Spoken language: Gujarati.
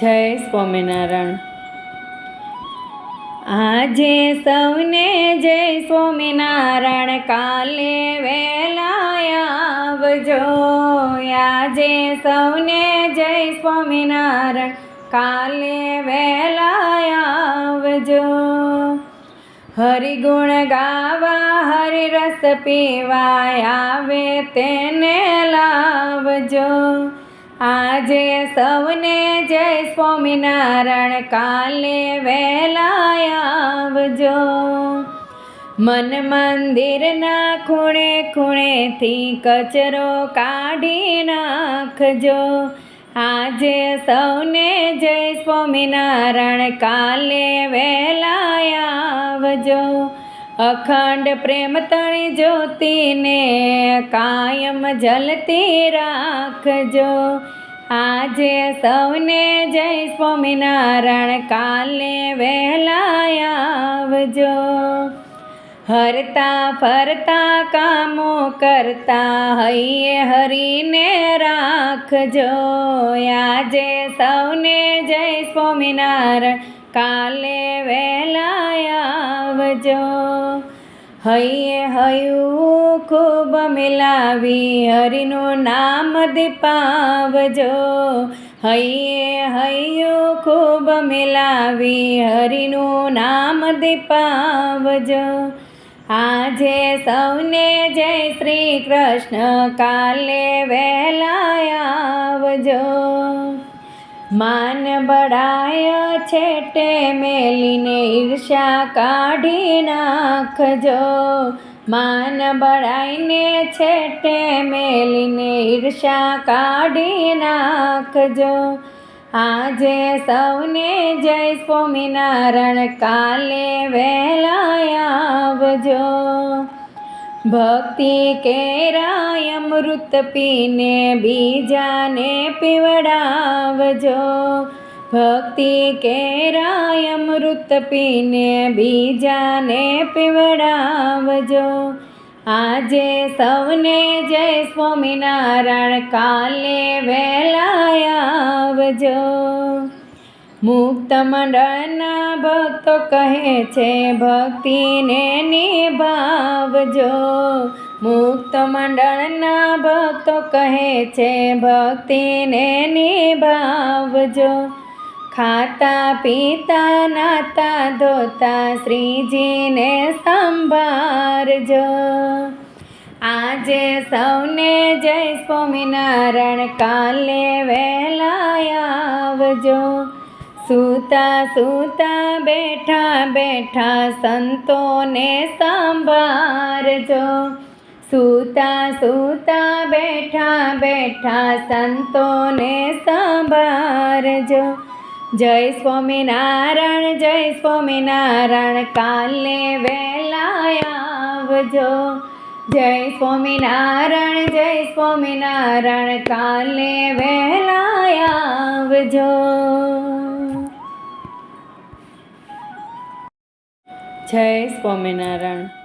જય સ્વામિનારાયણ. આજે સૌને જય સ્વામિનારાયણ, કાલે વેલા આવજો. આજે સૌને જય સ્વામિનારાયણ, કાલે વેલા આવજો. હરિગુણ ગાવા, હરિરસ પીવા આવે તેને લાવજો. આજે સૌને જય સ્વામિનારાયણ, કાલે વહેલા આવજો. મન મંદિરના ખૂણે ખૂણેથી કચરો કાઢી નાખજો. આજે સૌને જય સ્વામિનારાયણ, કાલે વહેલા આવજો. અખંડ પ્રેમ તણી જ્યોતિને કાયમ જલતી રાખજો. આજે સૌને જય સ્વામિનારાયણ, કાલે વહેલા આવજો. હરતા ફરતા કામો કરતા હૈયે હરીને રાખજો. આજે સૌને જય સ્વામિનારાયણ કાલે વહેલા આવજો. હૈયે હયું ખૂબ મિલાવી હરિનું નામ દીપાવજો. હૈયે હૈયું ખૂબ મિલાવી હરિનું નામ દીપાવજો. આજે સૌને જય શ્રી કૃષ્ણ, કાલે વહેલા આવજો. માન બળાય છેટે મેલીને ઈર્ષા કાઢી નાખજો. માન બળાઈને છેટે મેલીને ઈર્ષા કાઢી નાખજો. આજે સૌને જય સ્વામિનારાયણ, કાલે વહેલા આવજો. ભક્તિ કેરાય અમૃત પીને બીજાને પીવડાવજો. ભક્તિ કેરાય અમૃત પીને બીજાને પીવડાવજો. આજે સૌને જય સ્વામિનારાયણ, કાલે વહેલાયાવજો મુક્ત મંડળના ભક્તો કહે છે, ભક્તિને નિભાવજો. મુક્ત મંડળના ભક્તો કહે છે, ભક્તિને નિભાવજો. ખાતા, પીતા, નાતા, ધોતા, શ્રીજીને સંભાળજો. આજે સૌને જય સ્વામિનારાયણ, કાલે વહેલા આવજો. સૂતા સૂતા બેઠા બેઠા સંતોને સંભાળજો. સૂતા સૂતા બેઠા બેઠા સંતોને સંભાળજો. જય સ્વામિનારાયણ જય સ્વામિનારાયણ, કાલે વહેલા આવજો. જય સ્વામિનારાયણ જય સ્વામિનારાયણ, કાલે વહેલા આવજો. જય સ્વામિનારાયણ.